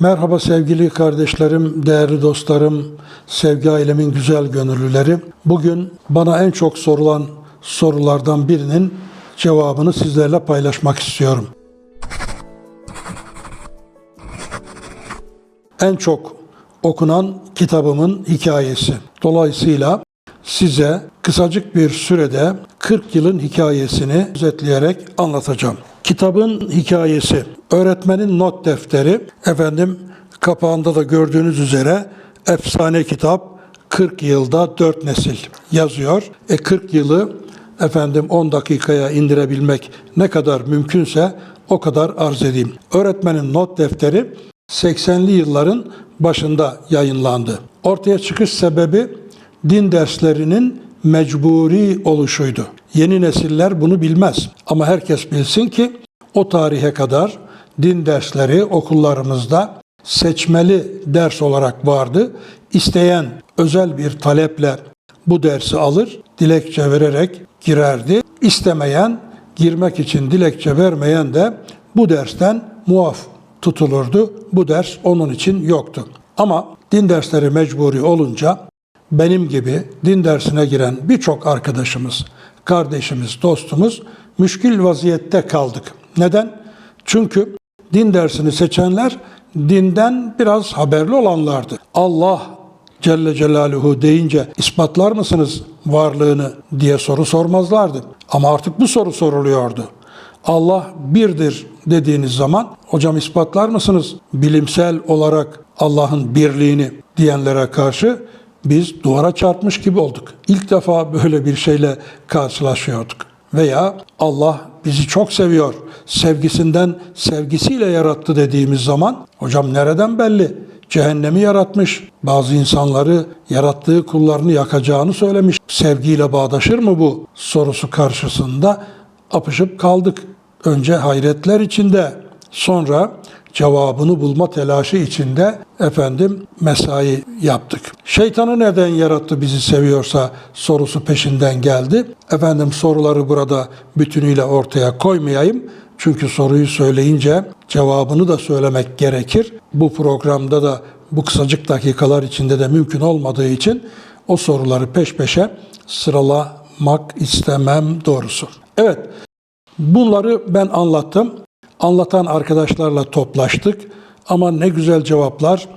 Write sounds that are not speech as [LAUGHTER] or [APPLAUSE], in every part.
Merhaba sevgili kardeşlerim, değerli dostlarım, sevgi ailemin güzel gönüllüleri. Bugün bana en çok sorulan sorulardan birinin cevabını sizlerle paylaşmak istiyorum. En çok okunan kitabımın hikayesi. Dolayısıyla size kısacık bir sürede 40 yılın hikayesini özetleyerek anlatacağım. Kitabın hikayesi, öğretmenin not defteri, efendim kapağında da gördüğünüz üzere efsane kitap 40 yılda 4 nesil yazıyor. E 40 yılı efendim 10 dakikaya indirebilmek ne kadar mümkünse o kadar arz edeyim. Öğretmenin not defteri 80'li yılların başında yayınlandı. Ortaya çıkış sebebi din derslerinin mecburi oluşuydu. Yeni nesiller bunu bilmez ama herkes bilsin ki o tarihe kadar din dersleri okullarımızda seçmeli ders olarak vardı. İsteyen özel bir taleple bu dersi alır, dilekçe vererek girerdi. İstemeyen, girmek için dilekçe vermeyen de bu dersten muaf tutulurdu. Bu ders onun için yoktu. Ama din dersleri mecburi olunca benim gibi din dersine giren birçok arkadaşımız, kardeşimiz, dostumuz müşkil vaziyette kaldık. Neden? Çünkü din dersini seçenler dinden biraz haberli olanlardı. Allah Celle Celaluhu deyince ispatlar mısınız varlığını diye soru sormazlardı. Ama artık bu soru soruluyordu. Allah birdir dediğiniz zaman hocam ispatlar mısınız bilimsel olarak Allah'ın birliğini diyenlere karşı biz duvara çarpmış gibi olduk. İlk defa böyle bir şeyle karşılaşıyorduk. Veya Allah bizi çok seviyor, sevgisinden sevgisiyle yarattı dediğimiz zaman hocam nereden belli? Cehennemi yaratmış. Bazı insanları yarattığı kullarını yakacağını söylemiş. Sevgiyle bağdaşır mı bu sorusu karşısında apışıp kaldık. Önce hayretler içinde, sonra cevabını bulma telaşı içinde efendim mesai yaptık. Şeytanı neden yarattı bizi seviyorsa sorusu peşinden geldi. Efendim soruları burada bütünüyle ortaya koymayayım. Çünkü soruyu söyleyince cevabını da söylemek gerekir. Bu programda da bu kısacık dakikalar içinde de mümkün olmadığı için o soruları peş peşe sıralamak istemem doğrusu. Evet, bunları ben anlattım. Anlatan arkadaşlarla toplaştık. Ama ne güzel cevaplar,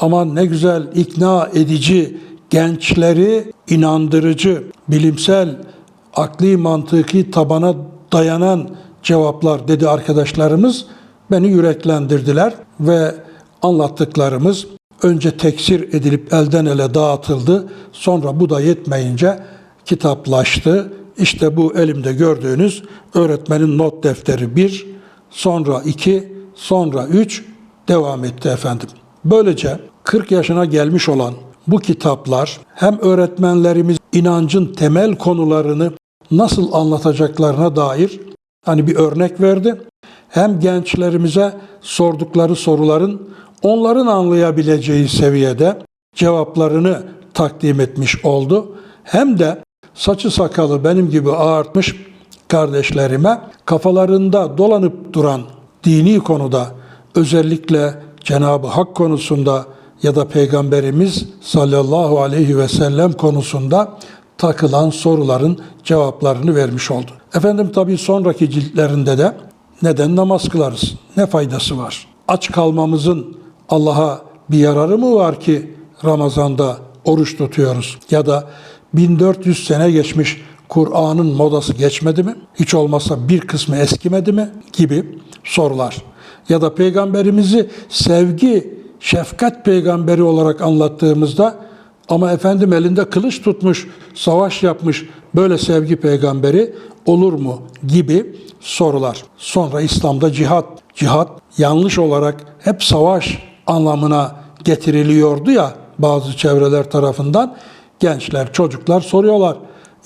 ama ne güzel ikna edici, gençleri inandırıcı, bilimsel, akli mantıki tabana dayanan cevaplar dedi arkadaşlarımız. Beni yüreklendirdiler ve anlattıklarımız önce teksir edilip elden ele dağıtıldı. Sonra bu da yetmeyince kitaplaştı. İşte bu elimde gördüğünüz öğretmenin not defteri 1, sonra 2, sonra 3 devam etti efendim. Böylece 40 yaşına gelmiş olan bu kitaplar hem öğretmenlerimiz inancın temel konularını nasıl anlatacaklarına dair hani bir örnek verdi. Hem gençlerimize sordukları soruların onların anlayabileceği seviyede cevaplarını takdim etmiş oldu. Hem de saçı sakalı benim gibi ağartmış kardeşlerime kafalarında dolanıp duran dini konuda özellikle Cenab-ı Hak konusunda ya da Peygamberimiz sallallahu aleyhi ve sellem konusunda takılan soruların cevaplarını vermiş oldu. Efendim tabi sonraki ciltlerinde de neden namaz kılarız? Ne faydası var? Aç kalmamızın Allah'a bir yararı mı var ki Ramazan'da oruç tutuyoruz? Ya da 1400 sene geçmiş Kur'an'ın modası geçmedi mi? Hiç olmazsa bir kısmı eskimedi mi? Gibi sorular. Ya da peygamberimizi sevgi, şefkat peygamberi olarak anlattığımızda ama efendim elinde kılıç tutmuş, savaş yapmış böyle sevgi peygamberi olur mu gibi sorular. Sonra İslam'da cihat, cihat yanlış olarak hep savaş anlamına getiriliyordu ya bazı çevreler tarafından. Gençler, çocuklar soruyorlar.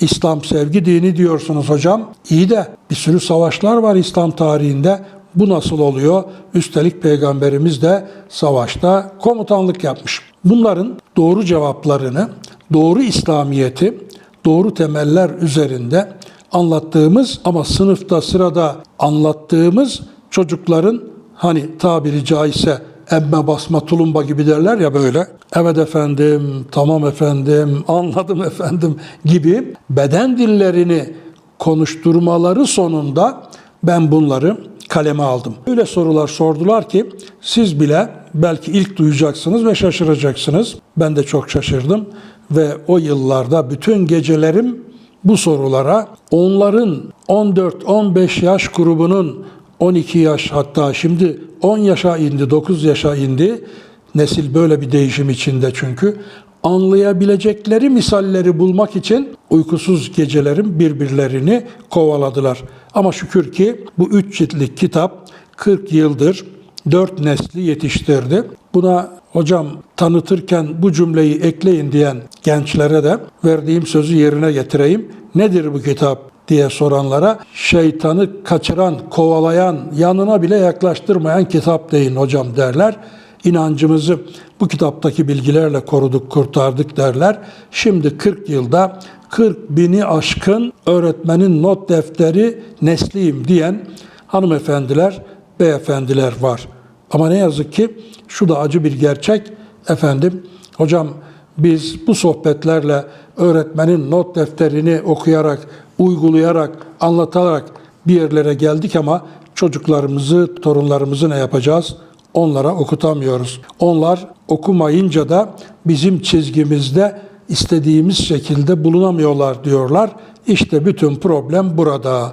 İslam sevgi dini diyorsunuz hocam. İyi de bir sürü savaşlar var İslam tarihinde. Bu nasıl oluyor? Üstelik peygamberimiz de savaşta komutanlık yapmış. Bunların doğru cevaplarını, doğru İslamiyeti, doğru temeller üzerinde anlattığımız ama sınıfta sırada anlattığımız çocukların hani tabiri caizse emme basma tulumba gibi derler ya böyle. Evet efendim, tamam efendim, [LAUGHS] anladım efendim gibi beden dillerini konuşturmaları sonunda ben bunları kaleme aldım. Öyle sorular sordular ki siz bile belki ilk duyacaksınız ve şaşıracaksınız. Ben de çok şaşırdım ve o yıllarda bütün gecelerim bu sorulara onların 14-15 yaş grubunun 12 yaş hatta şimdi 10 yaşa indi, 9 yaşa indi. Nesil böyle bir değişim içinde çünkü. Anlayabilecekleri misalleri bulmak için uykusuz gecelerin birbirlerini kovaladılar. Ama şükür ki bu üç ciltlik kitap 40 yıldır dört nesli yetiştirdi. Buna hocam tanıtırken bu cümleyi ekleyin diyen gençlere de verdiğim sözü yerine getireyim. Nedir bu kitap diye soranlara şeytanı kaçıran, kovalayan, yanına bile yaklaştırmayan kitap deyin hocam derler. İnancımızı bu kitaptaki bilgilerle koruduk, kurtardık derler. Şimdi 40 yılda 40 bini aşkın öğretmenin not defteri nesliyim diyen hanımefendiler, beyefendiler var. Ama ne yazık ki şu da acı bir gerçek. Efendim, hocam biz bu sohbetlerle öğretmenin not defterini okuyarak, uygulayarak, anlatarak bir yerlere geldik ama çocuklarımızı, torunlarımızı ne yapacağız? Onlara okutamıyoruz. Onlar okumayınca da bizim çizgimizde istediğimiz şekilde bulunamıyorlar diyorlar. İşte bütün problem burada.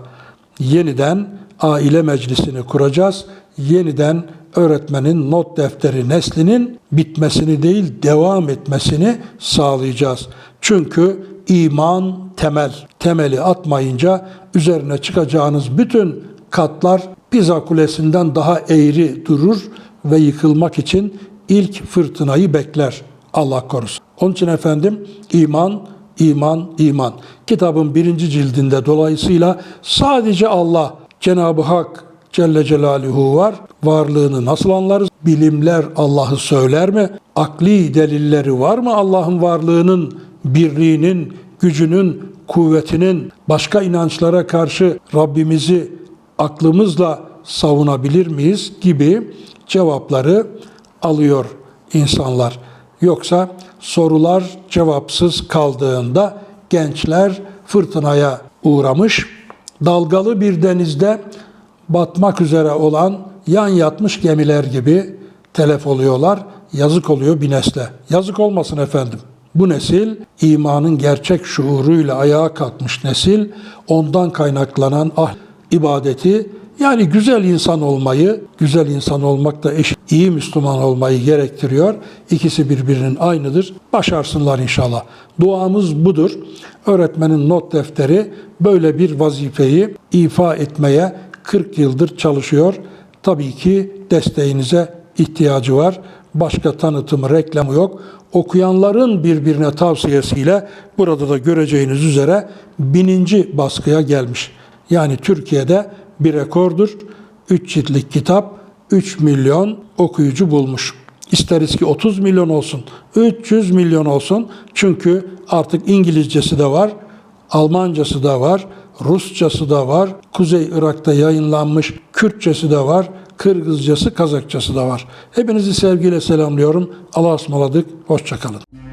Yeniden aile meclisini kuracağız. Yeniden öğretmenin not defteri neslinin bitmesini değil devam etmesini sağlayacağız. Çünkü iman temel. Temeli atmayınca üzerine çıkacağınız bütün katlar Pisa Kulesi'nden daha eğri durur ve yıkılmak için ilk fırtınayı bekler. Allah korusun. Onun için efendim iman, iman, iman. Kitabın birinci cildinde dolayısıyla sadece Allah, Cenab-ı Hak Celle Celaluhu var. Varlığını nasıl anlarız? Bilimler Allah'ı söyler mi? Akli delilleri var mı Allah'ın varlığının, birliğinin, gücünün, kuvvetinin başka inançlara karşı Rabbimizi aklımızla savunabilir miyiz gibi cevapları alıyor insanlar. Yoksa sorular cevapsız kaldığında gençler fırtınaya uğramış, dalgalı bir denizde batmak üzere olan yan yatmış gemiler gibi telef oluyorlar. Yazık oluyor bir nesle. Yazık olmasın efendim. Bu nesil imanın gerçek şuuruyla ayağa kalkmış nesil. Ondan kaynaklanan ah ibadeti yani güzel insan olmayı, güzel insan olmak da eşit, iyi Müslüman olmayı gerektiriyor. İkisi birbirinin aynıdır. Başarsınlar inşallah. Duamız budur. Öğretmenin not defteri böyle bir vazifeyi ifa etmeye 40 yıldır çalışıyor. Tabii ki desteğinize ihtiyacı var. Başka tanıtımı, reklamı yok. Okuyanların birbirine tavsiyesiyle burada da göreceğiniz üzere bininci baskıya gelmiş. Yani Türkiye'de bir rekordur. 3 ciltlik kitap 3 milyon okuyucu bulmuş. İsteriz ki 30 milyon olsun, 300 milyon olsun. Çünkü artık İngilizcesi de var, Almancası da var, Rusçası da var, Kuzey Irak'ta yayınlanmış Kürtçesi de var, Kırgızcası, Kazakçası da var. Hepinizi sevgiyle selamlıyorum. Allah'a ısmarladık. Hoşçakalın.